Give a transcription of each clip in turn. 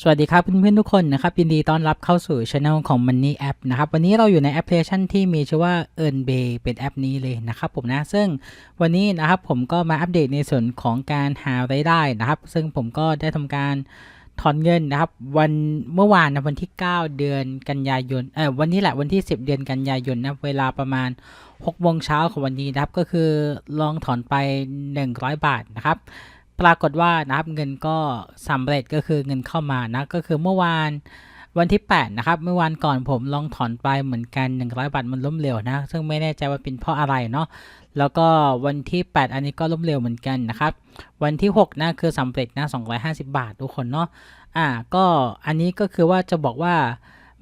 สวัสดีครับเพื่อนๆทุกคนนะครับยินดีต้อนรับเข้าสู่ช anel ของ Money App นะครับวันนี้เราอยู่ในแอปพลิเคชันที่มีชื่อว่า EarnBay เป็นแอปนี้เลยนะครับผมนะซึ่งวันนี้นะครับผมก็มาอัปเดตในส่วนของการหารายได้นะครับ ซึ่งผมก็ได้ทำการถอนเงินนะครับวันเมื่อวานนะวันที่ 9 เดือนกันยายนเออวันนี้แหละวันที่ 10 เดือนกันยายนนะเวลาประมาณ6โมงเช้าของวันนี้นะครับก็คือลองถอนไป 100 บาทนะครับ ปรากฏว่านะครับเงินก็สำเร็จก็คือเงินเข้ามานะก็คือเมื่อวานวันที่ 8 นะครับ เมื่อวานก่อนผมลองถอนไปเหมือนกัน 100 บาทมันล้มเหลวนะ ซึ่งไม่แน่ใจว่าเป็นเพราะอะไรเนาะ แล้วก็วันที่ 8 อันนี้ก็ล้มเหลวเหมือนกันนะครับ วันที่ 6นะคือสำเร็จนะ250 บาททุกคนเนาะ อ่า ก็อันนี้ก็คือว่าจะบอกว่า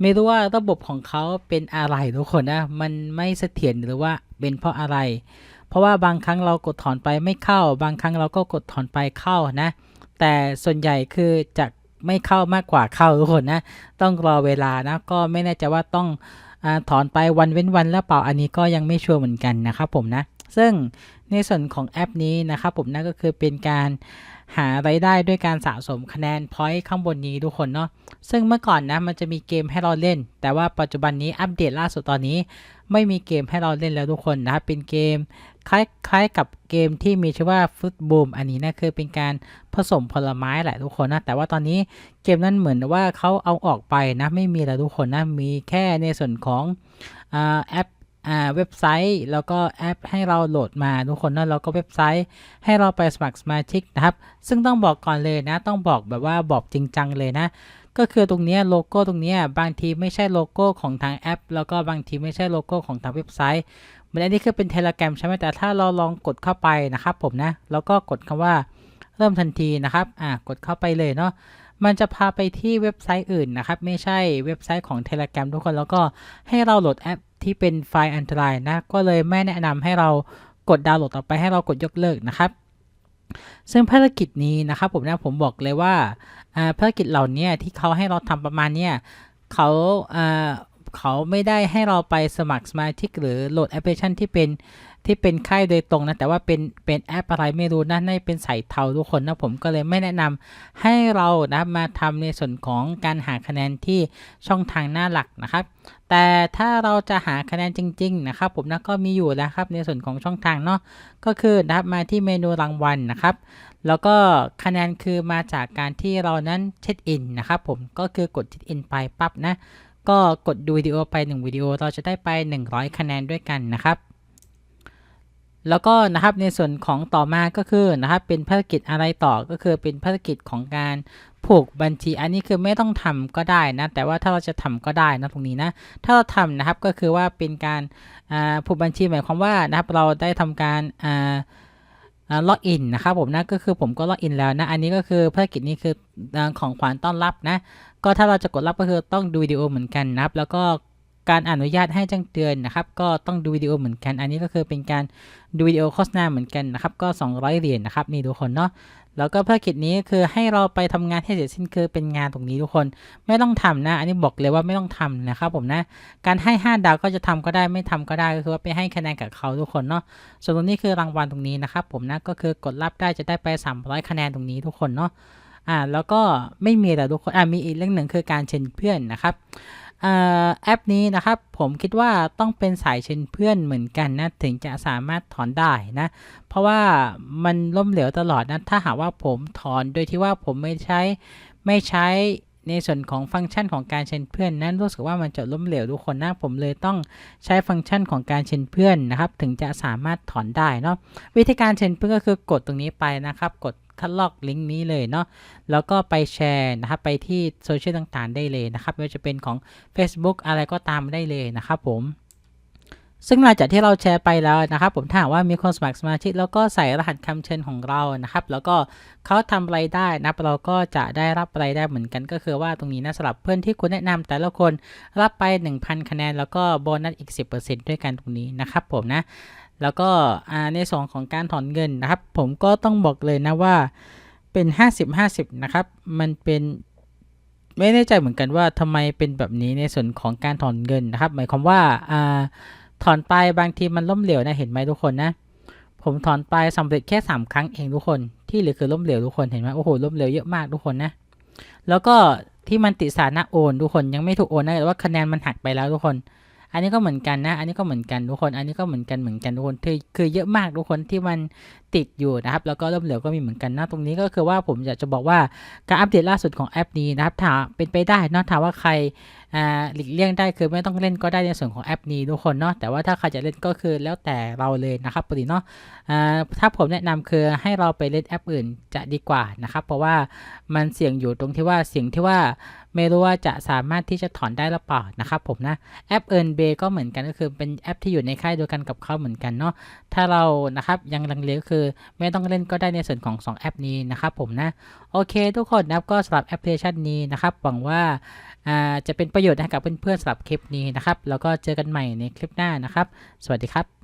ไม่รู้ว่าระบบของเขาเป็นอะไรทุกคนนะ มันไม่เสถียรหรือว่าเป็นเพราะอะไร เพราะว่าบางครั้งเรากดถอนไปไม่เข้า บางครั้งเราก็กดถอนไปเข้านะ แต่ส่วนใหญ่คือจะไม่เข้ามากกว่าเข้าทุกคนนะ ต้องรอเวลานะ ก็ไม่แน่ใจว่าต้องอถอนไปวันเว้นวันแล้วเปล่า อันนี้ก็ยังไม่ชัวร์เหมือนกันนะครับผมนะ ซึ่งในส่วนของแอปนี้นะครับผมนั่นก็คือเป็นการหารายได้ด้วยการสะสมคะแนนพอยต์ข้างบนนี้ทุกคนเนาะซึ่งเมื่อก่อนนะมันจะมีเกมให้เราเล่น แต่ว่าปัจจุบันนี้อัปเดตล่าสุดตอนนี้ ไม่มีเกมให้เราเล่นแล้วทุกคนนะครับเป็นเกมคล้ายๆกับเกมที่มีชื่อว่าฟุตบูมอันนี้นะคือเป็นการผสมผลไม้แหละทุกคนนะแต่ว่าตอนนี้เกมนั้นเหมือนว่าเขาเอาออกไปนะไม่มีแล้วทุกคนนะมีแค่ในส่วนของอแอป เว็บไซต์ แล้วก็แอปให้เราโหลดมาทุกคนนะแล้วก็เว็บไซต์ให้เราไปสมัครสมาชิกนะครับ ซึ่งต้องบอกก่อนเลยนะ ต้องบอกแบบว่าบอกจริงจังเลยนะ ก็คือตรงนี้โลโก้ตรงนี้บางทีไม่ใช่โลโก้ของทางแอป แล้วก็บางทีไม่ใช่โลโก้ของทางเว็บไซต์เหมือนอันนี้คือเป็นเทเล gram ใช่ไหมแต่ถ้าเราลองกดเข้าไปนะครับผมนะ แล้วก็กดคำว่าเริ่มทันทีนะครับ อ่ากดเข้าไปเลยเนาะมันจะพาไปที่เว็บไซต์อื่นนะครับ ไม่ใช่เว็บไซต์ของ Telegram ทุกคนแล้วก็ให้เราโหลดแอป ที่เป็นไฟล์อันตรายนะ ก็เลยไม่แนะนำให้เรากดดาวน์โหลดต่อไปให้เรากดยกเลิกนะครับ ซึ่งภารกิจนี้นะครับผมนะผมบอกเลยว่าอ่าภารกิจเหล่านี้ที่เขาให้เราทำประมาณเนี้ยเขาอ่า เขาไม่ได้ให้เราไปสมัครสมาชิกหรือโหลดแอปพลิเคชันที่เป็นที่เป็นค่ายโดยตรงนะ แต่ว่าเป็นเป็นแอปอะไรไม่รู้นะน่าจะเป็นสายเทาทุกคนนะ ผมก็เลยไม่แนะนำให้เรานะมาทำในส่วนของการหาคะแนนที่ช่องทางหน้าหลักนะครับ แต่ถ้าเราจะหาคะแนนจริง ๆ นะครับ ผมนะก็มีอยู่แล้วครับในส่วนของช่องทางเนาะก็คือนะครับมาที่เมนูรางวัลนะครับ แล้วก็คะแนนคือมาจากการที่เรานั้นเช็คอินนะครับ ผมก็คือกดเช็คอินไปปั๊บนะ ก็กดดูวิดีโอไป 1 วิดีโอเราจะได้ไป 100 คะแนนด้วยกันนะครับ แล้วก็นะครับในส่วนของต่อมาก็คือนะครับเป็นภารกิจอะไรต่อก็คือเป็นภารกิจของการผูกบัญชีอันนี้คือไม่ต้องทำก็ได้นะ แต่ว่าถ้าเราจะทำก็ได้นะตรงนี้นะ ถ้าเราทำนะครับก็คือว่าเป็นการผูกบัญชีหมายความว่านะครับเราได้ทำการอ่า ล็อกอินนะครับผมนะก็คือผมก็ล็อกอินแล้วนะ อันนี้ก็คือภารกิจนี้คือของขวัญต้อนรับนะ ก็ถ้าเราจะกดรับก็คือต้องดูวิดีโอเหมือนกันนะครับ แล้วก็การอนุญาตให้แจ้งเตือนนะครับ ก็ต้องดูวิดีโอเหมือนกัน อันนี้ก็คือเป็นการดูวิดีโอโฆษณาเหมือนกันนะครับ ก็ 200 เหรียญนะครับนี่ทุกคนเนาะ แล้วก็ภารกิจนี้คือให้เราไปทำงานให้เสร็จสิ้นคือเป็นงานตรงนี้ทุกคน ไม่ต้องทำนะ อันนี้บอกเลยว่าไม่ต้องทำนะครับผมนะ การให้ 5 ดาวก็จะทำก็ได้ไม่ทำก็ได้ก็คือว่าไปให้คะแนนกับเขาทุกคนเนาะ ส่วนตรงนี้คือรางวัลตรงนี้นะครับผมนะ ก็คือกดรับได้จะได้ไป 300 คะแนนตรงนี้ทุกคนเนาะ อ่า แล้วก็ไม่มีแต่ทุกคน อ่ามีอีกเรื่องหนึ่งคือการเชิญเพื่อนนะครับ แอปนี้นะครับผมคิดว่าต้องเป็นสายเชิญเพื่อนเหมือนกันนะ ถึงจะสามารถถอนได้นะ เพราะว่ามันล้มเหลวตลอดนะ ถ้าหากว่าผมถอนโดยที่ว่าผมไม่ใช้ไม่ใช้ ในส่วนของฟังก์ชันของการเชิญเพื่อนนั้นรู้สึกว่ามันจะล้มเหลวทุกคนนะผมเลยต้องใช้ฟังก์ชันของการเชิญเพื่อนนะครับ ถึงจะสามารถถอนได้เนาะวิธีการเชิญเพื่อนก็คือกดตรงนี้ไปนะครับ กดคัดลอกลิงก์นี้เลยเนาะแล้วก็ไปแชร์นะครับไปที่โซเชียลต่างๆ ได้เลยนะครับไม่ว่าจะเป็นของ Facebook อะไรก็ตามได้เลยนะครับผม ซึ่งหลังจากที่เราแชร์ไปแล้วนะครับผมถ้าหากว่ามีคนสมัครสมาชิกแล้วก็ใส่รหัสคำเชิญของเรานะครับ แล้วก็เขาทำอะไรได้นะเราก็จะได้รับอะไรได้เหมือนกัน ก็คือว่าตรงนี้นะสำหรับเพื่อนที่คุณแนะนำแต่ละคนรับไป 1,000 คะแนน แล้วก็โบนัสอีก 10%ด้วยกันตรงนี้นะครับผมนะ แล้วก็ในส่วนของการถอนเงินนะครับ ผมก็ต้องบอกเลยนะว่าเป็น 50-50 นะครับ มันเป็นไม่แน่ใจเหมือนกันว่าทำไมเป็นแบบนี้ในส่วนของการถอนเงินนะครับ หมายความว่าอ่า ถอนไปบางทีมันล้มเหลวนะเห็นไหมทุกคนนะ ผมถอนไปสำเร็จแค่ 3 ครั้งเองทุกคน ที่เหลือคือล้มเหลวทุกคนเห็นไหมโอ้โหล้มเหลวเยอะมากทุกคนนะ แล้วก็ที่มันติดสารนะโอนทุกคนยังไม่ถูกโอนนะแต่ว่าคะแนนมันหักไปแล้วทุกคน อันนี้ก็เหมือนกันนะ อันนี้ก็เหมือนกันทุกคน อันนี้ก็เหมือนกันเหมือนกันทุกคนคือคือเยอะมากทุกคนที่มันติดอยู่นะครับ แล้วก็เริ่มเหลวก็มีเหมือนกันนะ ตรงนี้ก็คือว่าผมอยากจะบอกว่าการอัปเดตล่าสุดของแอปนี้นะครับถ้าเป็นไปได้นอะถ้าว่าใครอ่าหลีกเลี่ยงได้คือไม่ต้องเล่นก็ได้ในส่วนของแอปนี้ทุกคนเนาะแต่ว่าถ้าใครจะเล่นก็คือแล้วแต่เราเลยนะครับปกติเนาะอ่าถ้าผมแนะนำคือให้เราไปเล่นแอปอื่นจะดีกว่านะครับ เพราะว่ามันเสี่ยงอยู่ตรงที่ว่าเสี่ยงที่ว่า ไม่รู้ว่าจะสามารถที่จะถอนได้หรือเปล่านะครับผมนะแอป Earn Bay ก็เหมือนกันก็คือเป็นแอปที่อยู่ในค่ายเดียวกันกับเขาเหมือนกันเนาะถ้าเรานะครับยังลังเลก็คือไม่ต้องเล่นก็ได้ในส่วนของ 2 แอปนี้นะครับผมนะโอเค ทุกคนนะครับก็สำหรับแอปพลิเคชันนี้นะครับหวังว่าจะเป็นประโยชน์ให้กับเพื่อนๆสำหรับคลิปนี้นะครับแล้วก็เจอกันใหม่ในคลิปหน้านะครับ สวัสดีครับ